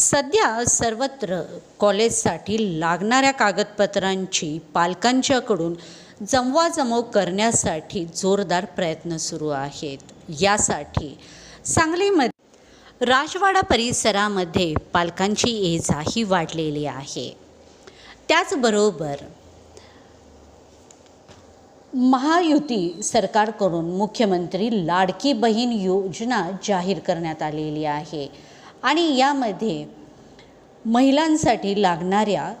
सध्या सर्वत्र कॉलेजसाठी लागणाऱ्या कागदपत्रांची पालकांच्याकडून जमवाजमव करण्यासाठी जोरदार प्रयत्न सुरू आहेत. यासाठी सांगलीमध्ये राजवाडा परिसरामध्ये पालकांची ये जाही वाढलेली आहे. त्याचबरोबर महायुती सरकारकडून मुख्यमंत्री लाडकी बहीण योजना जाहीर करण्यात आलेली आहे. आणि यामध्ये महिलांसाठी लागणाऱ्या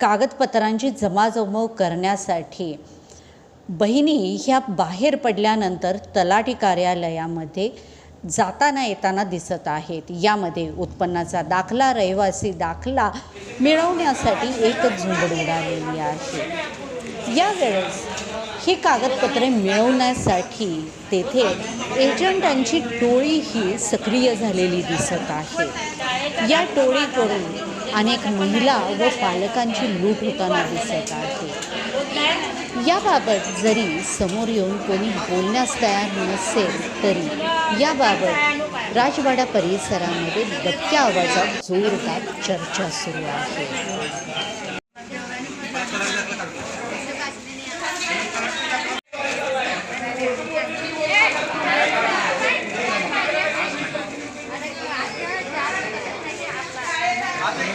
कागदपत्रांची जमाजमव करण्यासाठी बहिणी ह्या बाहेर पडल्यानंतर तलाठी कार्यालयामध्ये जाताना येताना दिसत आहेत. यामध्ये उत्पन्नाचा दाखला रहिवासी दाखला मिळवण्यासाठी एकच झुंबड उडालेली आहे. यावेळेस ही कागदपत्रे मिळवण्यासाठी तेथे एजंटांची टोळी ही सक्रिय झालेली दिसत आहे. या टोळीकडून अनेक महिला व पालकांची लूट होताना दिसत आहे. याबाबत जरी समोर येऊन कोणी बोलण्यास तयार नसेल तरी याबाबत राजवाडा परिसरामध्ये दबक्या आवाजात जोरदार चर्चा सुरू आहे.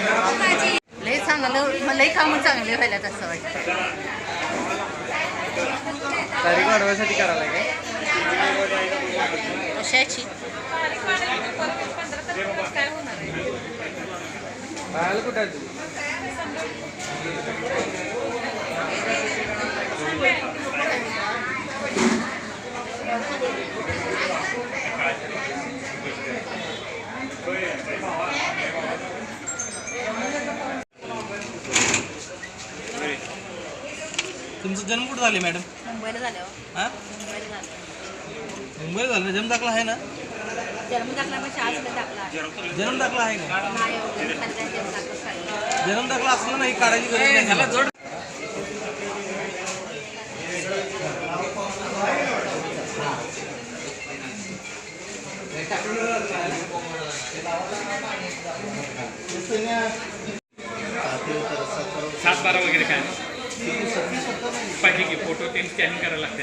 लय चांगलं मलाही कामं चांगले व्हायला असं वाटतं. तारीख वाढवायसाठी करायला काय कशाची? कुठं तुमचा जन्म कुठं झाले मॅडम मुंबईला हा. मुंबईला झालं. मुंबईला झालं. जन्म दाखला आहे ना? जन्म दाखला शाळेला दाखला जन्म दाखला आहे ना नाही जन्म दाखला काढला. जन्म दाखला असला नाही काढायची गरज नाही जोड. सात बारा वगैरे काय? पाहिजे की फोटो ते स्कॅनिंग करायला लागते.